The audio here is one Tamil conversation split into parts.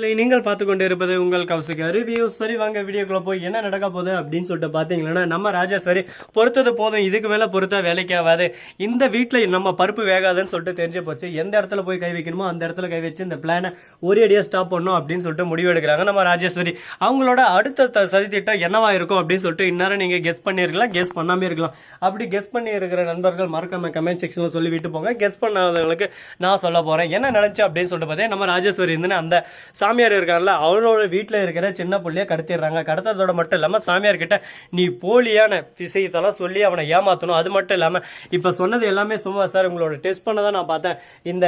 நீங்கள் பார்த்து கொண்டு இருப்பது உங்கள் கவுசுக்கு ரிவ்யூ சரி வாங்க வீடியோக்குள்ள போய் என்ன நடக்க போகுது அப்படின்னு சொல்லிட்டு பார்த்தீங்கன்னா நம்ம ராஜேஸ்வரி பொறுத்தது போதும் இதுக்கு மேலே பொறுத்தா வேலைக்கு ஆகாது. இந்த வீட்டில் நம்ம பருப்பு வேகாதுன்னு சொல்லிட்டு தெரிஞ்சு போச்சு. எந்த இடத்துல போய் கை வைக்கணுமோ அந்த இடத்துல கை வச்சு இந்த பிளானை ஒரே அடியாக ஸ்டாப் பண்ணணும் அப்படின்னு சொல்லிட்டு முடிவு எடுக்கிறாங்க நம்ம ராஜேஸ்வரி. அவங்களோட அடுத்த த- சதி திட்டம் என்னவா இருக்கும் அப்படின்னு சொல்லிட்டு இந்நேரம் நீங்கள் கெஸ் பண்ணியிருக்கலாம் கெஸ் பண்ணாமே இருக்கலாம். அப்படி கெஸ் பண்ணி இருக்கிற நண்பர்கள் மறக்காம கமெண்ட் செக்ஷனில் சொல்லி விட்டு போங்க. கெஸ் பண்ணாதவங்களுக்கு நான் சொல்ல போகிறேன் என்ன நினச்சி அப்படின்னு சொல்லிட்டு பார்த்தீங்கன்னா நம்ம ராஜேஸ்வரி இருந்து அந்த சாமியார் இருக்காங்கல்ல அவரோட வீட்டில் இருக்கிற சின்ன புள்ளைய கடத்திடுறாங்க. கடத்துறதோட மட்டும் இல்லாமல் சாமியார் கிட்ட நீ போலியான விஷயத்தெல்லாம் சொல்லி அவனை ஏமாற்றணும் அது மட்டும் இல்லாமல் இப்போ சொன்னது எல்லாமே சும்மா சார் உங்களோட டெஸ்ட் பண்ண தான் நான் பார்த்தேன். இந்த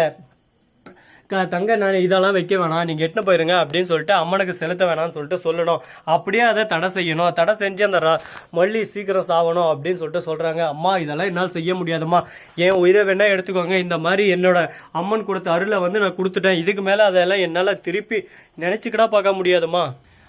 தங்க நான் இதெல்லாம் வைக்க வேணாம் நீங்கள் எட்டுன்னு போயிருங்க அப்படின்னு சொல்லிட்டு அம்மனுக்கு செலுத்த வேணாம்னு சொல்லிட்டு சொல்லணும். அப்படியே அதை தடை செய்யணும். தடை செஞ்சு அந்த மல்லி சீக்கிரம் சாவணும் அப்படின்னு சொல்லிட்டு சொல்கிறாங்க அம்மா இதெல்லாம் என்னால் செய்ய முடியாதும்மா. என் உயிரை வேணா எடுத்துக்கோங்க. இந்த மாதிரி என்னோட அம்மன் கொடுத்த அருளை வந்து நான் கொடுத்துட்டேன். இதுக்கு மேலே அதெல்லாம் என்னால் திருப்பி நினச்சிக்கிட்டா பார்க்க முடியாதும்மா.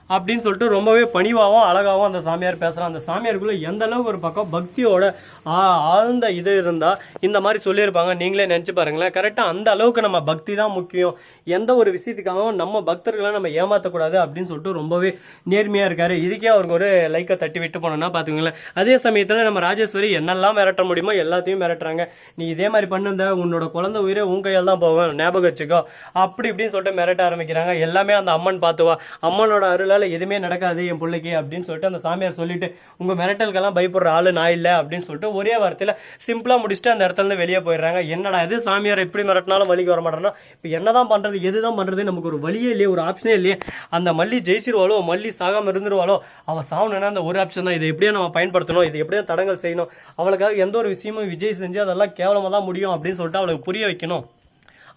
அப்படின்னு சொல்லிட்டு ரொம்பவே பணிவாகவும் அழகாகவும் அந்த சாமியார் பேசுகிறான் அந்த சாமியாருக்குள்ள எந்த அளவுக்கு ஒரு பக்கம் பக்தியோட ஆ- ஆழ்ந்த இது இருந்தால் இந்த மாதிரி சொல்லியிருப்பாங்க. நீங்களே நினச்சி பாருங்களேன். கரெக்டாக அந்த அளவுக்கு நம்ம பக்தி தான் முக்கியம். எந்த ஒரு விஷயத்துக்காகவும் நம்ம பக்தர்களை நம்ம ஏமாற்றக்கூடாது அப்படின்னு சொல்லிட்டு ரொம்பவே நேர்மையாக இருக்காரு. இதுக்கே அவருக்கு ஒரு லைக்கை தட்டி விட்டு போனோம்னா பார்த்துக்கோங்களேன் அதே சமயத்தில் நம்ம ராஜேஸ்வரி என்னெல்லாம் மிரட்ட முடியுமோ எல்லாத்தையும் மிரட்டுறாங்க. நீ இதே மாதிரி பண்ணுந்த உன்னோட குழந்தை உயிரே உன் கையால் தான் போவேன் ஞாபகம் வச்சுக்கோ. அப்படி இப்படின்னு சொல்லிட்டு மிரட்ட ஆரம்பிக்கிறாங்க. எல்லாமே அந்த அம்மன் பார்த்துவா. அம்மனோட உங்களால் எதுவுமே நடக்காது என் பிள்ளைக்கு அப்படின்னு சொல்லிட்டு அந்த சாமியார் சொல்லிட்டு உங்கள் மிரட்டலுக்கெல்லாம் பயப்படுற ஆளு நான் இல்லை அப்படின்னு சொல்லிட்டு ஒரே வார்த்தையில் சிம்பிளாக முடிச்சுட்டு அந்த இடத்துல வெளியே போயிடுறாங்க. என்னடா இது? சாமியார் எப்படி மிரட்டினாலும் வழிக்கு வர மாட்டேன்னா இப்போ என்னதான் பண்ணுறது எதுதான் பண்ணுறது நமக்கு ஒரு வழியே இல்லையே ஒரு ஆப்ஷனே இல்லையே. அந்த மல்லி ஜெயிச்சிருவாளோ மல்லி சாகாமல் இருந்துருவாளோ அவள் சாவணும்னா அந்த ஒரு ஆப்ஷன் தான். இதை எப்படியே நம்ம பயன்படுத்தணும்? இது எப்படியே தடங்கள் செய்யணும்? அவளுக்காக எந்த ஒரு விஷயமும் விஜய் செஞ்சு அதெல்லாம் கேவலமாக தான் முடியும் அப்படின்னு சொல்லிட்டு அவளுக்கு புரிய வைக்கணும்.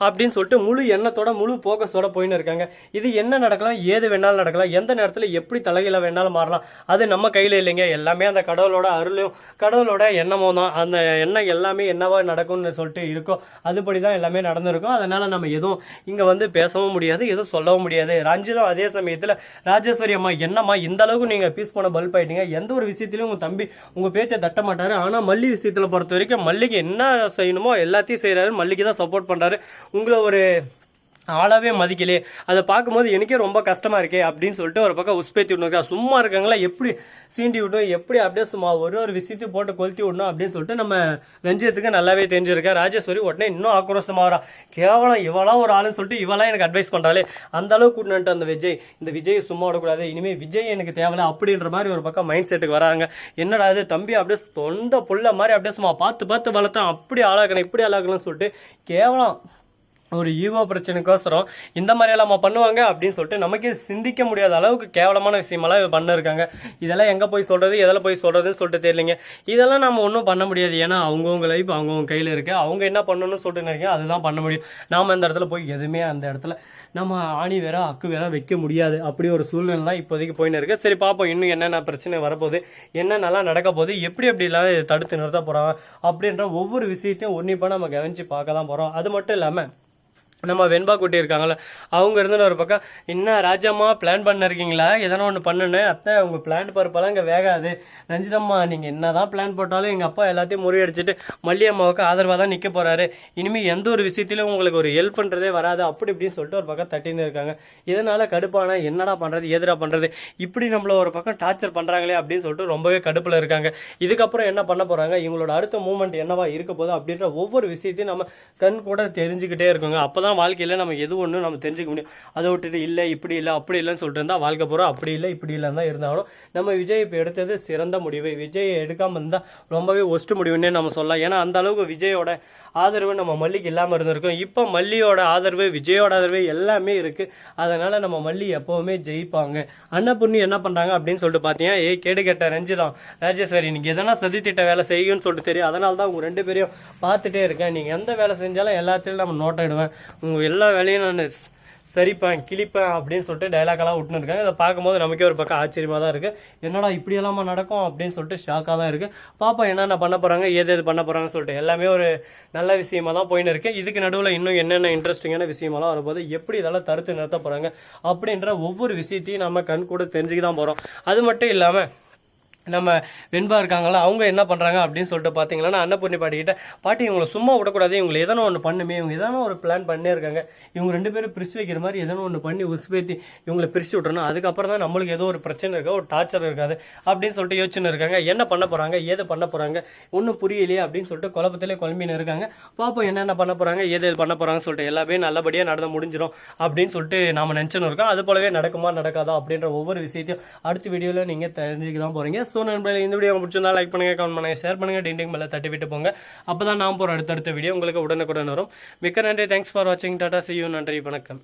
அப்படின்னு சொல்லிட்டு முழு எண்ணத்தோட முழு போக்கஸோட போயின்னு இருக்காங்க. இது என்ன நடக்கலாம்? ஏது வேணாலும் நடக்கலாம். எந்த நேரத்தில் எப்படி தலைகீழ வேணாலும் மாறலாம்? அது நம்ம கையில் இல்லைங்க. எல்லாமே அந்த கடவுளோட அருளும் கடவுளோட எண்ணமும் தான். அந்த எண்ணம் எல்லாமே என்னவா நடக்கும்னு சொல்லிட்டு இருக்கோ அதுபடி தான் எல்லாமே நடந்திருக்கும். அதனால நம்ம எதுவும் இங்கே வந்து பேசவும் முடியாது எதுவும் சொல்லவும் முடியாது. ரஞ்சிதம் அதே சமயத்தில் ராஜேஸ்வரி அம்மா என்னம்மா இந்த அளவுக்கு நீங்கள் பீஸ் பண்ண பல்ப் ஆயிட்டீங்க? எந்த ஒரு விஷயத்திலையும் உங்கள் தம்பி உங்கள் பேச்சை தட்ட மாட்டார். ஆனால் மல்லி விஷயத்தில் பொறுத்த வரைக்கும் மல்லிக்கு என்ன செய்யணுமோ எல்லாத்தையும் செய்கிறாரு மல்லிக்கு தான் சப்போர்ட் பண்ணுறாரு உங்களை ஒரு ஆளாவே மதிக்கலே. அதை பார்க்கும்போது எனக்கே ரொம்ப கஷ்டமாக இருக்கே அப்படின்னு சொல்லிட்டு ஒரு பக்கம் உஸ்பேத்தி விடணும் சும்மா இருக்காங்களா? எப்படி சீண்டி விடணும்? எப்படி அப்படியே சும்மா ஒரு ஒரு விஷயத்தையும் போட்டு கொளுத்தி விடணும்? அப்படின்னு சொல்லிட்டு நம்ம ரஞ்சித்துக்கு நல்லாவே தெரிஞ்சிருக்கா. ராஜேஸ்வரி உடனே இன்னும் ஆக்ரோஷமாக வரா. கேவலம் இவளாம் ஒரு ஆளுன்னு சொல்லிட்டு இவளாம் எனக்கு அட்வைஸ் பண்ணுறாலே அந்த அளவுக்கு கூட்டிட்டு அந்த விஜய். இந்த விஜய் சும்மா விடக்கூடாது. இனிமேல் விஜய் எனக்கு தேவையில்ல. அப்படின்ற மாதிரி ஒரு பக்கம் மைண்ட் செட்டுக்கு வராங்க. என்னடா இது? தம்பி அப்படியே தொந்த புள்ள மாதிரி அப்படியே சும்மா பார்த்து பார்த்து வளர்த்தான் அப்படி ஆளாக்கணும் இப்படி ஆளாக்கணும்னு சொல்லிட்டு கேவலம். ஒரு ஈவோ பிரச்சனைக்கோசரம் இந்த மாதிரியெல்லாம் நம்ம பண்ணுவாங்க அப்படின்னு சொல்லிட்டு நமக்கே சிந்திக்க முடியாத அளவுக்கு கேவலமான விஷயமெல்லாம் இது பண்ணிருக்காங்க. இதெல்லாம் எங்கே போய் சொல்கிறது எதில் போய் சொல்கிறதுன்னு சொல்லிட்டு தெரியலைங்க. இதெல்லாம் நம்ம ஒன்றும் பண்ண முடியாது. ஏன்னா அவங்கவுங்க லைஃப் அவங்கவுங்க கையில் இருக்குது அவங்க என்ன பண்ணணும்னு சொல்லிட்டு நினைக்கிறோம் அதுதான் பண்ண முடியும். நாம் அந்த இடத்துல போய் எதுவுமே அந்த இடத்துல நம்ம ஆணி வேற அக்கு வேற வைக்க முடியாது. அப்படி ஒரு சூழ்நிலை தான் இப்போதைக்கு போயின்னு இருக்கு. சரி பார்ப்போம் இன்னும் என்னென்ன பிரச்சனை வரப்போகுது என்னென்னலாம் நடக்க போகுது எப்படி எப்படிலாம் தடுத்து நிறுத்த போகிறாங்க அப்படின்ற ஒவ்வொரு விஷயத்தையும் உன்னிப்பாக நம்ம கவனித்து பார்க்க தான் போகிறோம் அது மட்டும் இல்லாமல் நம்ம வெண்பா குட்டி இருக்காங்கள அவங்க இருந்து ஒரு பக்கம் என்ன ராஜாம்மா பிளான் பண்ணிருக்கீங்களா? எதனா ஒன்று பண்ணுன்னு? அத்தை உங்கள் பிளான் பருப்பெல்லாம் இங்கே வேகாது. ரஞ்சிதம்மா நீங்கள் என்ன தான் பிளான் போட்டாலும் எங்கள் அப்பா எல்லாத்தையும் முறியடிச்சிட்டு மல்லியம்மாவுக்கு ஆதரவாக தான் நிற்க போகிறாரு இனிமேல் எந்த ஒரு விஷயத்திலும் உங்களுக்கு ஒரு ஹெல்ப் பண்ணுறதே வராது. அப்படி இப்படின்னு சொல்லிட்டு ஒரு பக்கம் தட்டின்னு இருக்காங்க. இதனால் கடுப்பான என்னடா பண்ணுறது எதிரா பண்ணுறது இப்படி நம்மள ஒரு பக்கம் டார்ச்சர் பண்ணுறாங்களே அப்படின்னு சொல்லிட்டு ரொம்பவே கடுப்பில் இருக்காங்க. இதுக்கப்புறம் என்ன பண்ண போகிறாங்க இவங்களோட அடுத்த மூமெண்ட் என்னவா இருக்க போகுது அப்படின்ற ஒவ்வொரு விஷயத்தையும் நம்ம கண் கூட தெரிஞ்சுக்கிட்டே இருக்கோங்க. அப்போ தான் வாழ்க்கையில் நம்ம எது ஒன்று நம்ம தெரிஞ்சுக்க முடியும். அதை விட்டுட்டு இல்லை இப்படி இல்லை அப்படி இல்லைன்னு சொல்லிட்டு இருந்தால் வாழ்க்கை போகிறோம் அப்படி இல்லை இப்படி இல்லைன்னு தான் இருந்தாலும் நம்ம விஜய் இப்போ எடுத்தது சிறந்த முடிவு. விஜய் எடுக்காமல் இருந்தால் ரொம்பவே ஒஸ்ட் முடிவுன்னே நம்ம சொல்லலாம். ஏன்னா அந்த அளவுக்கு விஜயோட ஆதரவு நம்ம மல்லிக்கு இல்லாமல் இருந்திருக்கும். இப்போ மல்லியோட ஆதரவு விஜயோட ஆதரவு எல்லாமே இருக்குது அதனால் நம்ம மல்லி எப்போவுமே ஜெயிப்பாங்க. அன்னபூர்ணி என்ன பண்ணுறாங்க அப்படின்னு சொல்லிட்டு பார்த்தீங்கன்னா ஏய் கேடு கேட்ட ரஞ்சிதம் ராஜேஸ்வரி நீங்கள் எதனா சதி திட்ட வேலை செய்யுன்னு சொல்லிட்டு தெரியும். அதனால தான் உங்கள் ரெண்டு பேரையும் பார்த்துட்டே இருக்கேன். நீங்கள் எந்த வேலை செஞ்சாலும் எல்லாத்தையும் நம்ம நோட்டாயிடுவேன் உங்கள் எல்லா வேலையும் நான் சரிப்பேன் கிழிப்பேன் அப்படின்னு சொல்லிட்டு டைலாக்கெல்லாம் விட்டுன்னு இருக்காங்க இதை பார்க்கும்போது நமக்கே ஒரு பக்கம் ஆச்சரியமாக தான் இருக்குது என்னடா இப்படி எல்லாமா நடக்கும் அப்படின்னு சொல்லிட்டு ஷாக்காக தான் இருக்குது பாப்பா என்னென்ன பண்ண போகிறாங்க ஏது எது பண்ண போகிறாங்கன்னு சொல்லிட்டு எல்லாமே ஒரு நல்ல விஷயமா தான் போயின்னு இருக்கு. இதுக்கு நடுவில் இன்னும் என்னென்ன இன்ட்ரெஸ்டிங்கான விஷயமெல்லாம் வரும்போது எப்படி இதெல்லாம் தடுத்து நிறுத்த போகிறாங்க அப்படின்ற ஒவ்வொரு விஷயத்தையும் நம்ம கண் கூட தெரிஞ்சுக்க தான் போகிறோம் அது மட்டும் இல்லாமல் நம்ம வெண்பா இருக்காங்களா அவங்க என்ன பண்ணுறாங்க அப்படின்னு சொல்லிட்டு பார்த்தீங்கன்னா அன்னபூர்ணி பாட்டிக்கிட்ட பாட்டி இவங்களை சும்மா விடக்கூடாது. இவங்களை எதனா ஒன்று பண்ணுமே. இவங்க எதனோ ஒரு பிளான் பண்ணே இருக்காங்க. இவங்க ரெண்டு பேரும் பிரித்து வைக்கிற மாதிரி எதனா ஒன்று பண்ணி உசுபேத்தி இவங்களை பிரித்து விட்றணும் அதுக்கப்புறம் தான் நம்மளுக்கு ஏதோ ஒரு பிரச்சனை இருக்கா ஒரு டார்ச்சர் இருக்காது அப்படின்னு சொல்லிட்டு யோசிச்சுன்னு இருக்காங்க. என்ன பண்ண போகிறாங்க ஏது பண்ண போகிறாங்க ஒன்றும் புரியலையே அப்படின்னு சொல்லிட்டு குழப்பத்திலே குழம்பின்னு இருக்காங்க. பார்ப்போம் என்னென்ன பண்ண போகிறாங்க ஏது எது பண்ண போகிறாங்கன்னு சொல்லிட்டு எல்லாமே நல்லபடியாக நடந்து முடிஞ்சிடும் அப்படின்னு சொல்லிட்டு நாம் நினச்சின்னு இருக்கோம். அது போலவே நடக்குமா நடக்காதா அப்படின்ற ஒவ்வொரு விஷயத்தையும் அடுத்த வீடியோவில் நீங்கள் தெரிஞ்சுக்க தான் போகிறீங்க ஸோ நண்பர்களே இந்த வீடியோ பிடிச்சிருந்தா லைக் பண்ணுங்கள் கமெண்ட் பண்ணுங்கள் ஷேர் பண்ணுங்கள் டிண்டிங் மேலே தட்டி விட்டு போங்க. அப்போ தான் நான் போகிற அடுத்தடுத்த வீடியோ உங்களுக்கு உடனுக்குடன் வரும். மிக்க நன்றி. தேங்க்ஸ் ஃபார் வாட்சிங் டாட்டா செய்யும் நன்றி வணக்கம்.